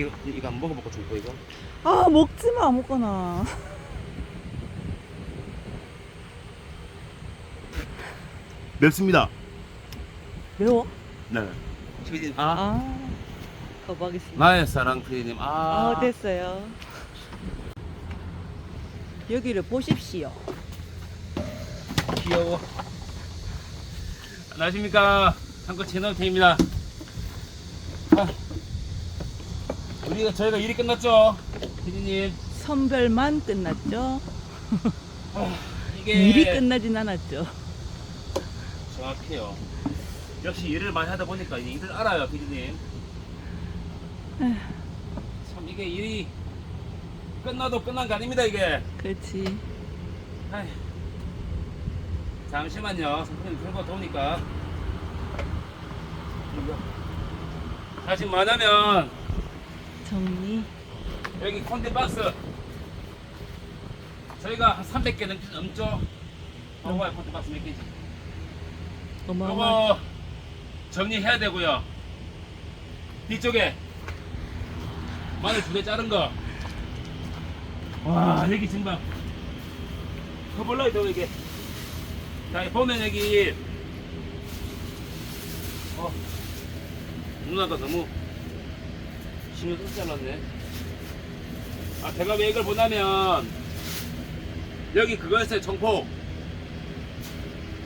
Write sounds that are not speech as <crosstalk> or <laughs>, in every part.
이거 이거 안 먹어볼까 중고 이거? 아 먹지 마 아무거나. 맵습니다. 매워? 네. 피디님 아 아 거부하겠습니다. 나의 사랑 피디님 아, 아 됐어요. 여기를 보십시오. 귀여워. 안녕하십니까 한국 채널 태입니다. 아, 우리가 저희가 일이 끝났죠, 피디님. 선별만 끝났죠? 아, 이게 일이 끝나진 않았죠. 정확해요. 역시 일을 많이 하다 보니까 이제 일을 알아요, 피디님. 참 이게 일이 끝나도 끝난 거 아닙니다, 이게. 그렇지. 잠시만요. 선생님 들고 도니까. 다시 뭐냐면 정리. 여기 콘텐 박스 저희가 한 300개 넘, 넘죠? 어머야 콘텐 박스 몇 개지? 어마어마. 요거 정리해야 되고요. 뒤쪽에 마늘 두 개 자른 거. 와 여기 정말 커볼라이더 이게. 자 보면 여기 어 누나가 너무 신경 쓰지 잘랐네. 아 제가 왜 이걸 보냐면 여기 그거였어요 청포.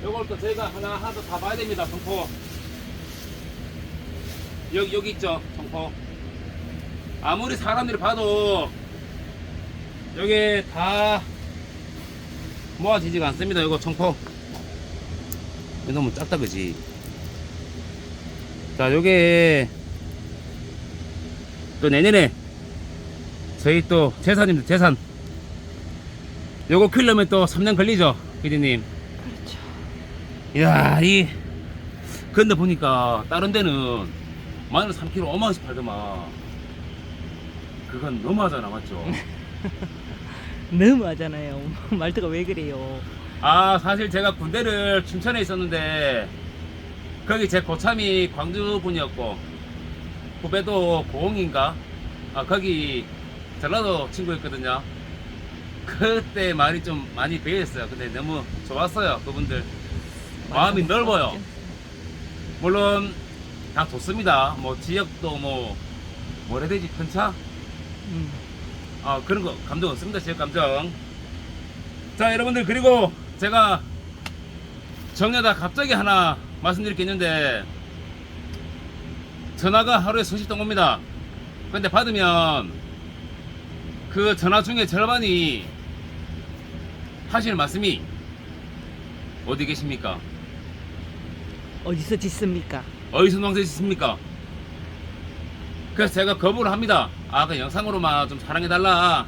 요걸 또 저희가 하나 하나 다 봐야 됩니다 청포. 여기 여기 있죠 청포. 아무리 사람들이 봐도 여기 다 모아지지가 않습니다. 청포. 이거 너무 작다 그지? 자, 요게 또 내년에 저희 또 재산입니다. 재산. 요거 키려면 또 3년 걸리죠, 피디님. 그렇죠. 이야, 이 근데 보니까 다른 데는 마늘 3kg 어마어마씩 팔더만. 그건 너무하잖아, 맞죠? <laughs> 너무 하잖아요. <laughs> 말투가 왜 그래요? 아 사실 제가 군대를 춘천에 있었는데 거기 제 고참이 광주 분이었고 후배도 고흥인가? 아 거기 전라도 친구였거든요. 그때 말이 좀 많이 배했어요. 근데 너무 좋았어요 그분들. 마음이 넓어요. 물론 다 좋습니다. 뭐 지역도 뭐 뭐라 되지? 편차? 음. 아 그런 거 감정 없습니다 지역 감정. 자 여러분들 그리고 제가 정려다 갑자기 하나 말씀드릴 게 있는데 전화가 하루에 수십 통 옵니다 근데 받으면 그 전화 중에 절반이 하시는 말씀이 어디 계십니까 어디서 짓습니까? 어디서 농사 짓습니까? 그래서 제가 거부를 합니다. 아, 그 영상으로만 좀 사랑해달라.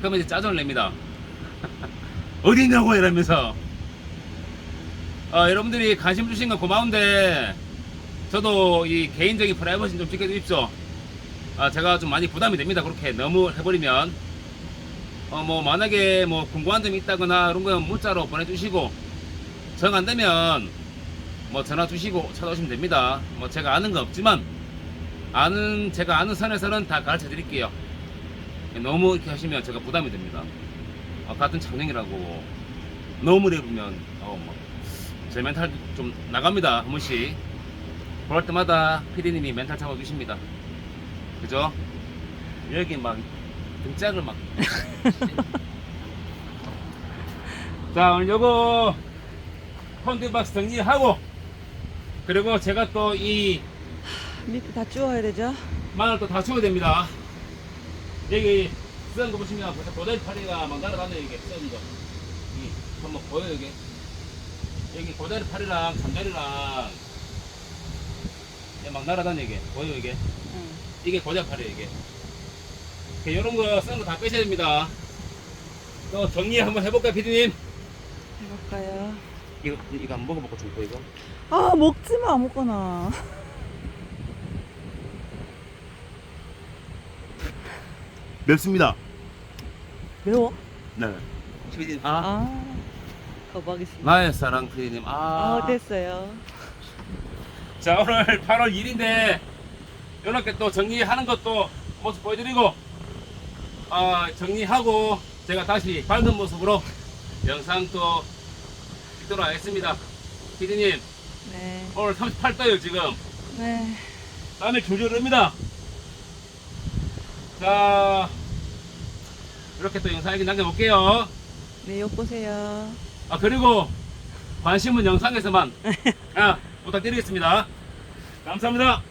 그러면 이제 짜증을 냅니다. <laughs> 어디 있냐고 이러면서. 어, 여러분들이 관심 주신 건 고마운데, 저도 이 개인적인 프라이버시 좀 지켜주십시오. 아, 제가 좀 많이 부담이 됩니다. 그렇게 너무 해버리면. 어, 뭐, 만약에 뭐 궁금한 점이 있다거나 이런 거 문자로 보내주시고, 정 안 되면 뭐 전화 주시고 찾아오시면 됩니다. 뭐 제가 아는 거 없지만 아는 제가 아는 선에서는 다 가르쳐 드릴게요. 너무 이렇게 하시면 제가 부담이 됩니다. 어, 같은 창녕이라고 너무 래보면 어, 뭐 제 멘탈 좀 나갑니다. 한 번씩 볼 때마다 피디님이 멘탈 잡아주십니다. 그죠? 여기 막 등짝을 막. <laughs> 자 오늘 요거 펀드박스 정리하고 그리고 제가 또 이 밑에 다 주워야 되죠? 마늘 또다 치워야 됩니다. 여기 쓰는 거 보시면 벌써 고다리 파리가 막 날아다녀요 이게 쓰는 거. 이 한번 보여 요 여기. 여기 고다리 파리랑 잠자리랑 막 날아다녀 이게 보여 요 이게. 응. 이게 파리예요 이게. 이런 거 쓰는 거 다 빼셔야 됩니다. 또 정리 한번 해볼까요 피디님? 해볼까요? 이거 이거 안 먹어볼까 중고 이거? 아 먹지 마 아무거나. 맵습니다. 매워? 네. 피디님 아 아 거부하겠습니다. 나의 사랑 피디님 아 아 됐어요. 자 오늘 <laughs> 8월 1일인데 이렇게 또 정리하는 것도 모습 보여드리고 아, 정리하고 제가 다시 밝은 모습으로 영상 또 찍도록 하겠습니다. 피디님 네. 오늘 38도예요 지금. 네. 땀이 줄줄 흐릅니다. 자 이렇게 또 영상 이렇게 남겨볼게요. 네, 욕 보세요. 아 그리고 관심은 영상에서만 <laughs> 아, 부탁드리겠습니다. 감사합니다.